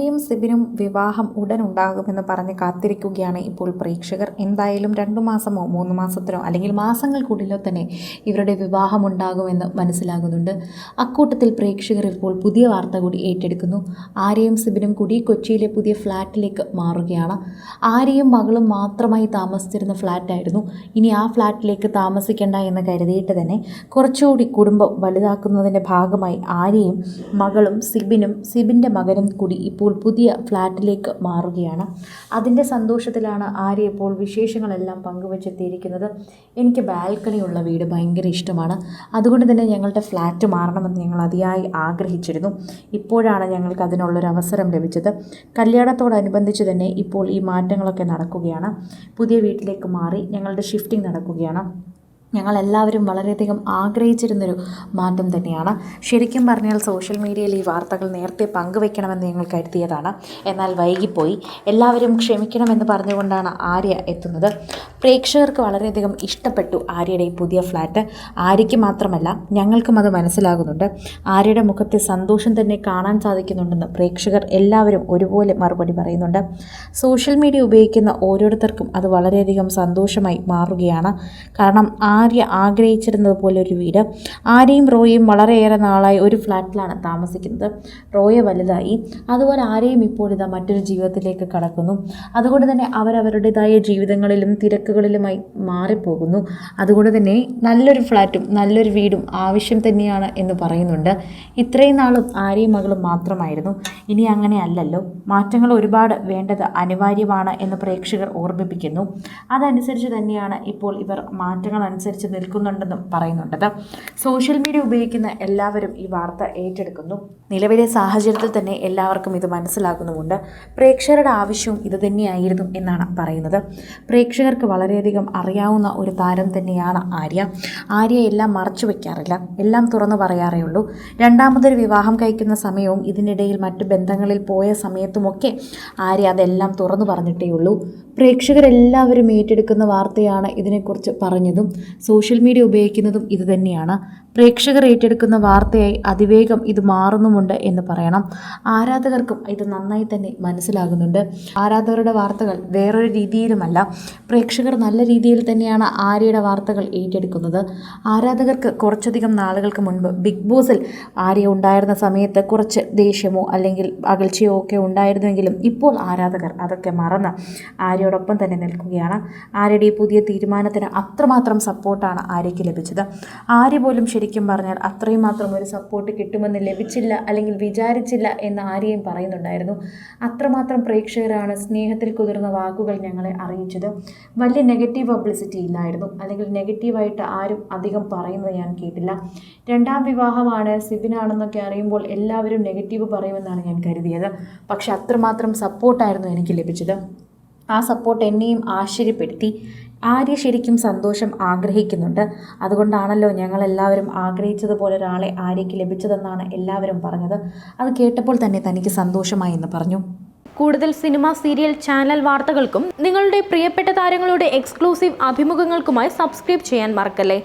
ആര്യയും സിബിനും വിവാഹം ഉടൻ ഉണ്ടാകുമെന്ന് പറഞ്ഞ് കാത്തിരിക്കുകയാണ് ഇപ്പോൾ പ്രേക്ഷകർ. എന്തായാലും രണ്ടു മാസമോ മൂന്ന് മാസത്തിനോ അല്ലെങ്കിൽ മാസങ്ങൾക്കുള്ളിലോ തന്നെ ഇവരുടെ വിവാഹം ഉണ്ടാകുമെന്ന് മനസ്സിലാകുന്നുണ്ട്. അക്കൂട്ടത്തിൽ പ്രേക്ഷകർ ഇപ്പോൾ പുതിയ വാർത്ത കൂടി ഏറ്റെടുക്കുന്നു. ആര്യയും സിബിനും കൂടി കൊച്ചിയിലെ പുതിയ ഫ്ലാറ്റിലേക്ക് മാറുകയാണ്. ആര്യയും മകളും മാത്രമായി താമസിച്ചിരുന്ന ഫ്ലാറ്റായിരുന്നു. ഇനി ആ ഫ്ലാറ്റിലേക്ക് താമസിക്കേണ്ട എന്ന് കരുതിയിട്ട് തന്നെ കുറച്ചുകൂടി കുടുംബം വലുതാക്കുന്നതിന്റെ ഭാഗമായി ആര്യയും മകളും സിബിനും സിബിന്റെ മകനും കൂടി ഇപ്പോൾ പുതിയ ഫ്ലാറ്റിലേക്ക് മാറുകയാണ്. അതിന്റെ സന്തോഷത്തിലാണ് ആര്യ ഇപ്പോൾ വിശേഷങ്ങളെല്ലാം പങ്കുവച്ചെത്തിയിരിക്കുന്നത്. എനിക്ക് ബാൽക്കണിയുള്ള വീട് ഭയങ്കര ഇഷ്ടമാണ്. അതുകൊണ്ട് തന്നെ ഞങ്ങളുടെ ഫ്ലാറ്റ് മാറണമെന്ന് ഞങ്ങൾ അതിയായി ആഗ്രഹിച്ചിരുന്നു. ഇപ്പോഴാണ് ഞങ്ങൾക്ക് അതിനുള്ളൊരു അവസരം ലഭിച്ചത്. കല്യാണത്തോടനുബന്ധിച്ച് തന്നെ ഇപ്പോൾ ഈ മാറ്റങ്ങളൊക്കെ നടക്കുകയാണ്. പുതിയ വീട്ടിലേക്ക് മാറി ഞങ്ങളുടെ ഷിഫ്റ്റിംഗ് നടക്കുകയാണ്. ഞങ്ങൾ എല്ലാവരും വളരെയധികം ആഗ്രഹിച്ചിരുന്നൊരു മാറ്റം തന്നെയാണ്. ശരിക്കും പറഞ്ഞാൽ സോഷ്യൽ മീഡിയയിൽ ഈ വാർത്തകൾ നേരത്തെ പങ്കുവെക്കണമെന്ന് ഞങ്ങൾ കരുതിയതാണ്. എന്നാൽ വൈകിപ്പോയി. എല്ലാവരും ക്ഷമിക്കണമെന്ന് പറഞ്ഞുകൊണ്ടാണ് ആര്യ എത്തുന്നത്. പ്രേക്ഷകർക്ക് വളരെയധികം ഇഷ്ടപ്പെട്ടു ആര്യയുടെ ഈ പുതിയ ഫ്ലാറ്റ്. ആര്യയ്ക്ക് മാത്രമല്ല ഞങ്ങൾക്കും അത് മനസ്സിലാകുന്നുണ്ട്. ആര്യയുടെ മുഖത്തെ സന്തോഷം തന്നെ കാണാൻ സാധിക്കുന്നുണ്ടെന്ന് പ്രേക്ഷകർ എല്ലാവരും ഒരുപോലെ മറുപടി പറയുന്നുണ്ട്. സോഷ്യൽ മീഡിയ ഉപയോഗിക്കുന്ന ഓരോരുത്തർക്കും അത് വളരെയധികം സന്തോഷമായി മാറുകയാണ്. കാരണം ആര്യ ആഗ്രഹിച്ചിരുന്നത് പോലെ ഒരു വീട്. ആര്യയും റോയും വളരെയേറെ നാളായി ഒരു ഫ്ലാറ്റിലാണ് താമസിക്കുന്നത്. റോയ വലുതായി. അതുപോലെ ആരെയും ഇപ്പോൾ ഇതാ മറ്റൊരു ജീവിതത്തിലേക്ക് കടക്കുന്നു. അതുകൊണ്ട് തന്നെ അവരവരുടേതായ ജീവിതങ്ങളിലും തിരക്കുകളിലുമായി മാറിപ്പോകുന്നു. അതുകൊണ്ട് തന്നെ നല്ലൊരു ഫ്ലാറ്റും നല്ലൊരു വീടും ആവശ്യം തന്നെയാണ് എന്ന് പറയുന്നുണ്ട്. ഇത്രയും നാളും ആരെയും മകളും മാത്രമായിരുന്നു. ഇനി അങ്ങനെ അല്ലല്ലോ. മാറ്റങ്ങൾ ഒരുപാട് വേണ്ടത് അനിവാര്യമാണ് എന്ന് പ്രേക്ഷകർ ഓർമ്മിപ്പിക്കുന്നു. അതനുസരിച്ച് തന്നെയാണ് ഇപ്പോൾ ഇവർ മാറ്റങ്ങൾ അനുസരിച്ച് നിൽക്കുന്നുണ്ടെന്നും പറയുന്നുണ്ടത് സോഷ്യൽ മീഡിയ ഉപയോഗിക്കുന്ന എല്ലാവരും ഈ വാർത്ത ഏറ്റെടുക്കുന്നു. നിലവിലെ സാഹചര്യത്തിൽ തന്നെ എല്ലാവർക്കും ഇത് മനസ്സിലാകുന്നുമുണ്ട്. പ്രേക്ഷകരുടെ ആവശ്യവും ഇത് തന്നെയായിരുന്നു എന്നാണ് പറയുന്നത്. പ്രേക്ഷകർക്ക് വളരെയധികം അറിയാവുന്ന ഒരു താരം തന്നെയാണ് ആര്യ. ആര്യ എല്ലാം മറച്ചു വയ്ക്കാറില്ല എല്ലാം തുറന്നു പറയാറേ ഉള്ളൂ. രണ്ടാമതൊരു വിവാഹം കഴിക്കുന്ന സമയവും ഇതിനിടയിൽ മറ്റു ബന്ധങ്ങളിൽ പോയ സമയത്തുമൊക്കെ ആര്യ അതെല്ലാം തുറന്നു പറഞ്ഞിട്ടേ ഉള്ളൂ പ്രേക്ഷകരെല്ലാവരും ഏറ്റെടുക്കുന്ന വാർത്തയാണ് ഇതിനെക്കുറിച്ച് പറഞ്ഞതും. സോഷ്യൽ മീഡിയ ഉപയോഗിക്കുന്നതും ഇത് തന്നെയാണ്. പ്രേക്ഷകർ ഏറ്റെടുക്കുന്ന വാർത്തയായി അതിവേഗം ഇത് മാറുന്നുമുണ്ട് എന്ന് പറയണം. ആരാധകർക്കും ഇത് നന്നായി തന്നെ മനസ്സിലാകുന്നുണ്ട്. ആരാധകരുടെ വാർത്തകൾ വേറൊരു രീതിയിലുമല്ല. പ്രേക്ഷകർ നല്ല രീതിയിൽ തന്നെയാണ് ആര്യയുടെ വാർത്തകൾ ഏറ്റെടുക്കുന്നത്. ആരാധകർക്ക് കുറച്ചധികം നാളുകൾക്ക് മുൻപ് ബിഗ് ബോസിൽ ആര്യ ഉണ്ടായിരുന്ന സമയത്ത് കുറച്ച് ദേഷ്യമോ അല്ലെങ്കിൽ അകൽച്ചയോ ഒക്കെ ഉണ്ടായിരുന്നുവെങ്കിലും ഇപ്പോൾ ആരാധകർ അതൊക്കെ മറന്ന് ആര്യയോടൊപ്പം തന്നെ നിൽക്കുകയാണ്. ആര്യയുടെ പുതിയ തീരുമാനത്തിന് അത്രമാത്രം സപ്പോർട്ടാണ് ആര്യയ്ക്ക് ലഭിച്ചത്. ആര്യ പോലും ശരിക്കും പറഞ്ഞാൽ അത്രയും മാത്രം ഒരു സപ്പോർട്ട് കിട്ടുമെന്ന് ലഭിച്ചില്ല അല്ലെങ്കിൽ വിചാരിച്ചില്ല എന്ന് ആരെയും പറയുന്നുണ്ടായിരുന്നു. അത്രമാത്രം പ്രേക്ഷകരാണ് സ്നേഹത്തിൽ കുതിർന്ന വാക്കുകൾ ഞങ്ങളെ അറിയിച്ചത്. വലിയ നെഗറ്റീവ് പബ്ലിസിറ്റി ഇല്ലായിരുന്നു. അല്ലെങ്കിൽ നെഗറ്റീവായിട്ട് ആരും അധികം പറയുന്നത് ഞാൻ കേട്ടില്ല. രണ്ടാം വിവാഹമാണ് സിബിനാണെന്നൊക്കെ അറിയുമ്പോൾ എല്ലാവരും നെഗറ്റീവ് പറയുമെന്നാണ് ഞാൻ കരുതിയത്. പക്ഷെ അത്രമാത്രം സപ്പോർട്ടായിരുന്നു എനിക്ക് ലഭിച്ചത്. ആ സപ്പോർട്ട് എന്നെയും ആശ്ചര്യപ്പെടുത്തി. ആര്യ ശരിക്കും സന്തോഷം ആഗ്രഹിക്കുന്നുണ്ട്. അതുകൊണ്ടാണല്ലോ ഞങ്ങളെല്ലാവരും ആഗ്രഹിച്ചതുപോലെ ഒരാളെ ആര്യയ്ക്ക് ലഭിച്ചതെന്നാണ് എല്ലാവരും പറഞ്ഞത്. അത് കേട്ടപ്പോൾ തന്നെ തനിക്ക് സന്തോഷമായി എന്ന് പറഞ്ഞു. കൂടുതൽ സിനിമ സീരിയൽ ചാനൽ വാർത്തകൾക്കും നിങ്ങളുടെ പ്രിയപ്പെട്ട താരങ്ങളുടെ എക്സ്ക്ലൂസീവ് അഭിമുഖങ്ങൾക്കുമായി സബ്സ്ക്രൈബ് ചെയ്യാൻ മറക്കല്ലേ?